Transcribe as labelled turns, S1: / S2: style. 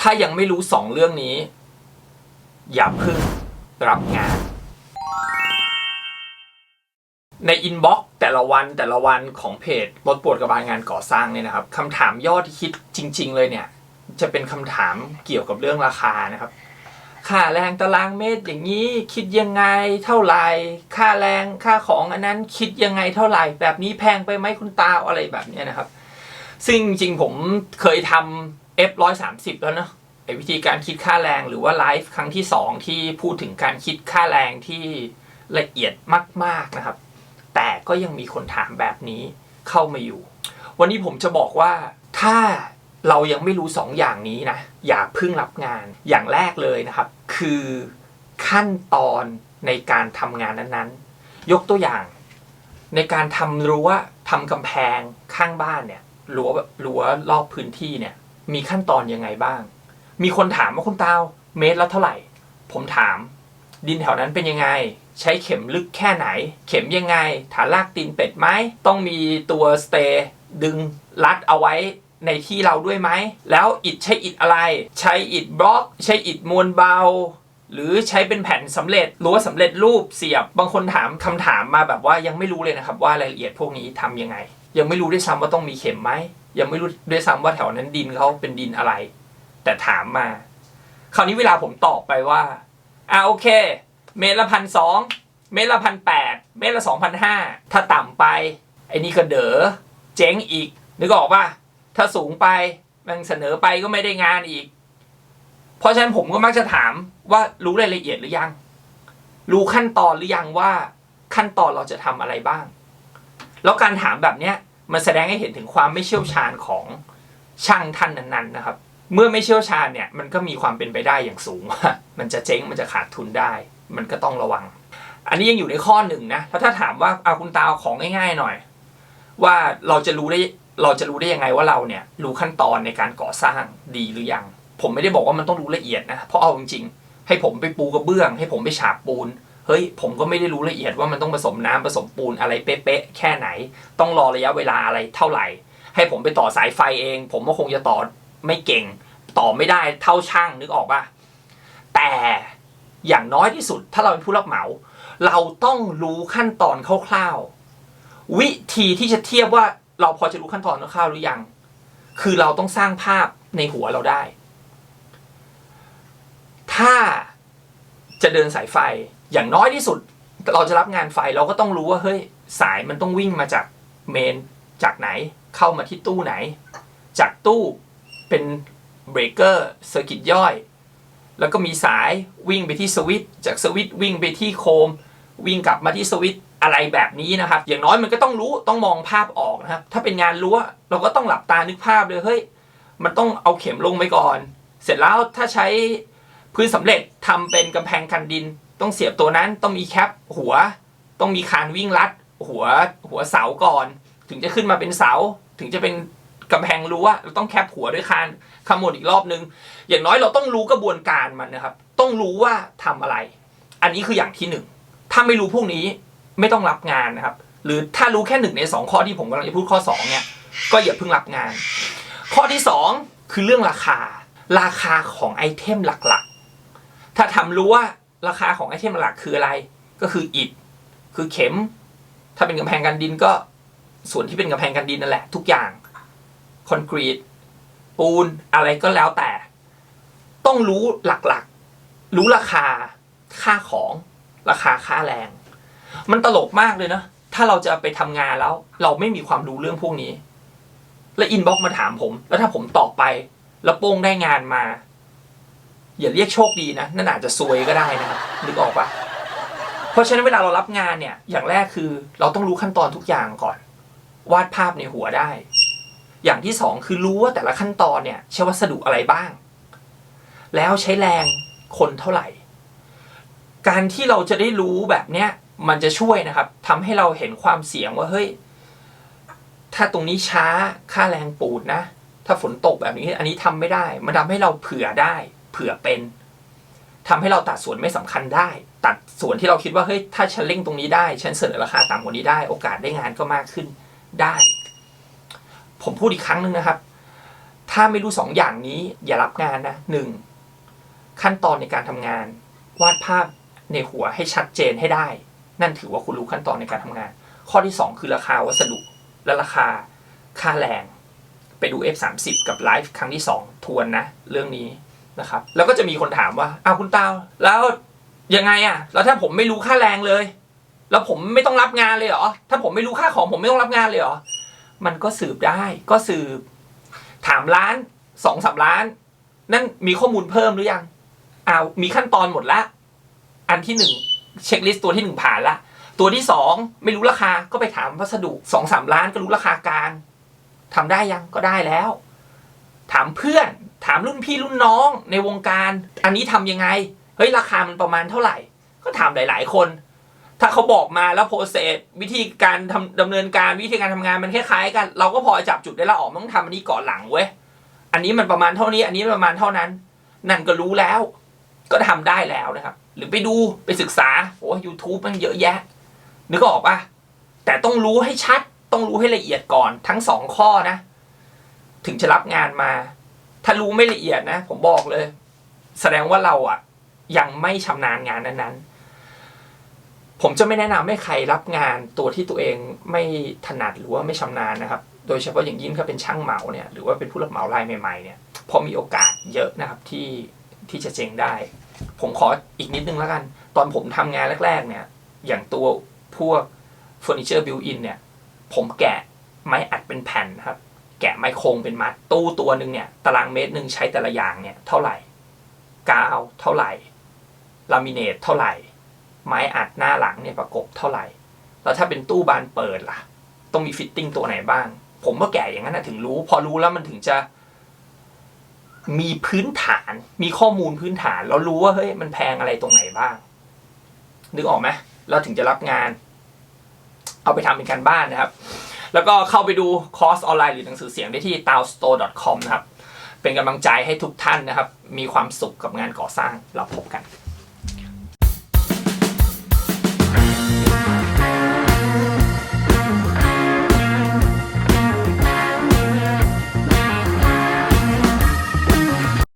S1: ถ้ายังไม่รู้สองเรื่องนี้ อย่าพึ่งรับงาน ในอินบ็อกซ์แต่ละวันแต่ละวันของเพจรถปวดกระบาลงานก่อสร้างเนี่ยนะครับคำถามยอดที่คิดจริง ๆ เลยเนี่ย จะเป็นคำถามเกี่ยวกับเรื่องราคานะครับ ค่าแรงตารางเมตรอย่างนี้คิดยังไงเท่าไหร่ค่าแรงค่าของอันนั้นคิดยังไงเท่าไหร่ แบบนี้แพงไปไหมคุณตาอะไรแบบนี้นะครับ ซึ่งจริงๆผมเคยทำ F 1 3 0 แล้วเนอะไอวิธีการคิดค่าแรงหรือว่าไลฟ์ครั้งที่ 2 ที่พูดถึงการคิดค่าแรงที่ละเอียดมาก ๆนะครับ แต่ก็ยังมีคนถามแบบนี้เข้ามาอยู่ วันนี้ผมจะบอกว่าถ้าเรายังไม่รู้สองอย่างนี้นะ อย่าเพิ่งรับงานอย่างแรกเลยนะครับ คือขั้นตอนในการทำงานนั้นๆ ยกตัวอย่าง ในการทำรั้วทำกำแพงข้างบ้านเนี่ยรั้วรั้วรอบพื้นที่เนี่ย มีขั้นตอนยังไงบ้าง มีคนถามว่าคุณตาวเมตรละเท่าไหร่ ผมถาม ดินแถวนั้นเป็นยังไง ใช้เข็มลึกแค่ไหน เข็มยังไง ฐานลากตีนเป็ดไหมต้องมีตัวสเตย์ดึงรัดเอาไว้ในที่เราด้วยไหม แล้วอิฐใช้อิฐอะไร ใช้อิฐบล็อก ใช้อิฐมวลเบา หรือใช้เป็นแผ่นสำเร็จรือว่าสำเร็จรูปเสียบ บางคนถามคำถามมาแบบว่ายังไม่รู้เลยนะครับว่ารายละเอียดพวกนี้ทำยังไง ยังไม่รู้ด้วยซ้ำว่าต้องมีเข็มไหม ยังไม่รู้ด้วยซ้ำว่าแถวนั้นดินเขาเป็นดินอะไร แต่ถามมา คราวนี้เวลาผมตอบไปว่าอ่าโอเค เมตรละพันสองเมตรละพันแปดเมตรละสองพันห้าถ้าต่ำไป ไอ้นี่ก็เด๋อเจ๊งอีก นึกออกปะถ้าสูงไปมันเสนอไปก็ไม่ได้งานอีก เพราะฉะนั้นผมก็มักจะถามว่ารู้รายละเอียดหรือยัง รู้ขั้นตอนหรือยังว่าขั้นตอนเราจะทำอะไรบ้าง แล้วการถามแบบเนี้ย มันแสดงให้เห็นถึงความไม่เชี่ยวชาญของช่างท่านนั้นๆนะครับ เมื่อไม่เชี่ยวชาญเนี่ยมันก็มีความเป็นไปได้อย่างสูงว่ามันจะเจ๊งมันจะขาดทุนได้ มันก็ต้องระวัง อันนี้ยังอยู่ในข้อหนึ่งนะแล้วถ้าถามว่าเอาคุณตาเอาของง่ายๆหน่อย ว่าเราจะรู้ได้เราจะรู้ได้ยังไงว่าเราเนี่ยรู้ขั้นตอนในการก่อสร้างดีหรือยัง ผมไม่ได้บอกว่ามันต้องรู้ละเอียดนะเพราะเอาจริงๆให้ผมไปปูกระเบื้อง ให้ผมไปฉาบปูน เฮ้ยผมก็ไม่ได้รู้ละเอียดว่ามันต้องผสมน้ำผสมปูนอะไรเป๊ะๆแค่ไหน ต้องรอระยะเวลาอะไรเท่าไหร่ ให้ผมไปต่อสายไฟเอง ผมก็คงจะต่อไม่เก่ง ต่อไม่ได้เท่าช่างนึกออกปะแต่อย่างน้อยที่สุด ถ้าเราเป็นผู้รับเหมา เราต้องรู้ขั้นตอนคร่าวๆวิธีที่จะเทียบว่าเราพอจะรู้ขั้นตอนคร่าวๆหรือยัง คือเราต้องสร้างภาพในหัวเราได้ ถ้าจะเดินสายไฟ อย่างน้อยที่สุดเราจะรับงานไฟเราก็ต้องรู้ว่าเฮ้ยสายมันต้องวิ่งมาจากเมนจากไหนเข้ามาที่ตู้ไหน จากตู้เป็นเบรกเกอร์เซอร์กิตย่อย แล้วก็มีสายวิ่งไปที่สวิตจากสวิตวิ่งไปที่โคม วิ่งกลับมาที่สวิตอะไรแบบนี้นะครับ อย่างน้อยมันก็ต้องรู้ต้องมองภาพออกนะครับ ถ้าเป็นงานรั้วเราก็ต้องหลับตานึกภาพเลยเฮ้ยมันต้องเอาเข็มลงไปก่อน เสร็จแล้วถ้าใช้พื้นสำเร็จทำเป็นกำแพงกันดิน ต้องเสียบตัวนั้นต้องมีแคปหัว ต้องมีคานวิ่งลัด หัวหัวเสาก่อน ถึงจะขึ้นมาเป็นเสา ถึงจะเป็นกำแพงรั้วเราต้องแคปหัวด้วยคานขมวดอีกรอบนึง อย่างน้อยเราต้องรู้กระบวนการมันนะครับ ต้องรู้ว่าทำอะไร อันนี้คืออย่างที่หนึ่งถ้าไม่รู้พวกนี้ไม่ต้องรับงานนะครับ หรือถ้ารู้แค่หนึ่งในสองข้อที่ผมกำลังจะพูดข้อสองเนี่ย ก็อย่าเพิ่งรับงาน ข้อที่สองคือเรื่องราคา ราคาของไอเทมหลักๆ ถ้าทำรู้ว่า ราคาของไอเทมหลักคืออะไร ก็คืออิฐ คือเข็ม ถ้าเป็นกำแพงกันดินก็ส่วนที่เป็นกำแพงกันดินนั่นแหละ ทุกอย่างคอนกรีตปูนอะไรก็แล้วแต่ ต้องรู้หลักๆ รู้ราคาค่าของราคาค่าแรง มันตลกมากเลยนะถ้าเราจะไปทำงานแล้ว เราไม่มีความรู้เรื่องพวกนี้ แล้วอินบ็อกมาถามผม แล้วถ้าผมตอบไป แล้วโป้งได้งานมา อย่าเรียกโชคดีนะนั่นอาจจะซวยก็ได้นะครับนึกออกปะเพราะฉะนั้นเวลาเรารับงานเนี่ยอย่างแรกคือเราต้องรู้ขั้นตอนทุกอย่างก่อน วาดภาพในหัวได้ อย่างที่สองคือรู้ว่าแต่ละขั้นตอนเนี่ยใช้วัสดุอะไรบ้าง แล้วใช้แรงคนเท่าไหร่ การที่เราจะได้รู้แบบเนี้ยมันจะช่วยนะครับทำให้เราเห็นความเสี่ยงว่าเฮ้ยถ้าตรงนี้ช้าค่าแรงปูดนะ ถ้าฝนตกแบบนี้อันนี้ทำไม่ได้ มันทำให้เราเผื่อได้ เผื่อเป็นทำให้เราตัดส่วนไม่สำคัญได้ ตัดส่วนที่เราคิดว่าเฮ้ยถ้าฉันเร่งตรงนี้ได้ ฉันเสนอราคาต่ำกว่านี้ได้ โอกาสได้งานก็มากขึ้นได้ ผมพูดอีกครั้งหนึ่งนะครับ ถ้าไม่รู้สองอย่างนี้อย่ารับงานนะหนึ่งขั้นตอนในการทำงาน วาดภาพในหัวให้ชัดเจนให้ได้ นั่นถือว่าคุณรู้ขั้นตอนในการทำงาน ข้อที่สองคือราคาวัสดุและราคาค่าแรง ไปดู F30 กับไลฟ์ครั้งที่สองทวนนะ เรื่องนี้ นะครับ แล้วก็จะมีคนถามว่าอ้าวคุณตาแล้วยังไงอะแล้วถ้าผมไม่รู้ค่าแรงเลย แล้วผมไม่ต้องรับงานเลยเหรอถ้าผมไม่รู้ค่าของผมไม่ต้องรับงานเลยเหรอมันก็สืบได้ก็สืบ ถามร้านสองสามล้าน นั่นมีข้อมูลเพิ่มหรือยังอ้าวมีขั้นตอนหมดละอันที่หนึ่งเช็คลิสต์ตัวที่หนึ่งผ่านละตัวที่สองไม่รู้ราคาก็ไปถามวัสดุสองสามล้านก็รู้ราคากลางทำได้ยังก็ได้แล้ว ถามเพื่อน ถามรุ่นพี่รุ่นน้องในวงการ อันนี้ทำยังไง เฮ้ยราคามันประมาณเท่าไหร่ ก็ถามหลาย ๆ คน ถ้าเขาบอกมาแล้วโปรเซสวิธีการทำดำเนินการวิธีการทำงานมันคล้ายๆกัน เราก็พอจับจุดได้และออกมันต้องทำอันนี้ก่อนหลังเว้ย อันนี้มันประมาณเท่านี้ อันนี้ประมาณเท่านั้น นั่นก็รู้แล้ว ก็ทำได้แล้วนะครับ หรือไปดูไปศึกษาโอ้ยูทูบมันเยอะแยะ นึกออกปะแต่ต้องรู้ให้ชัด ต้องรู้ให้ละเอียดก่อนทั้งสองข้อนะ ถึงจะรับงานมา ถ้ารู้ไม่ละเอียดนะ ผมบอกเลย แสดงว่าเราอะยังไม่ชำนาญงานนั้นๆ ผมจะไม่แนะนำให้ใครรับงานตัวที่ตัวเองไม่ถนัดหรือว่าไม่ชำนาญนะครับ โดยเฉพาะอย่างยิ่งถ้าเป็นช่างเหมาเนี่ยหรือว่าเป็นผู้รับเหมารายใหม่ๆเนี่ยพอมีโอกาสเยอะนะครับที่ที่จะเจงได้ ผมขออีกนิดนึงแล้วกัน ตอนผมทำงานแรก ๆ เนี่ย อย่างตัวพวกเฟอร์นิเจอร์บิวอินเนี่ย ผมแกะไม้อัดเป็นแผ่นครับ แกะไม้โครงเป็นมัด ตู้ตัวหนึ่งเนี่ยตารางเมตรหนึ่งใช้แต่ละอย่างเนี่ยเท่าไหร่กาวเท่าไหร่ลามิเนตเท่าไหร่ ไม้อัดหน้าหลังเนี่ยประกบเท่าไหร่ แล้วถ้าเป็นตู้บานเปิดล่ะ ต้องมีฟิตติ้งตัวไหนบ้าง ผมก็แกะอย่างนั้นนะถึงรู้ พอรู้แล้วมันถึงจะ มีพื้นฐาน มีข้อมูลพื้นฐาน แล้วรู้ว่าเฮ้ยมันแพงอะไรตรงไหนบ้าง นึกออกไหมเราถึงจะรับงาน เอาไปทำเป็นการบ้านนะครับ แล้วก็เข้าไปดูคอร์สออนไลน์หรือหนังสือเสียงได้ที่ taustore.com นะครับ เป็นกำลังใจให้ทุกท่านนะครับ มีความสุขกับงานก่อสร้างเราพบกัน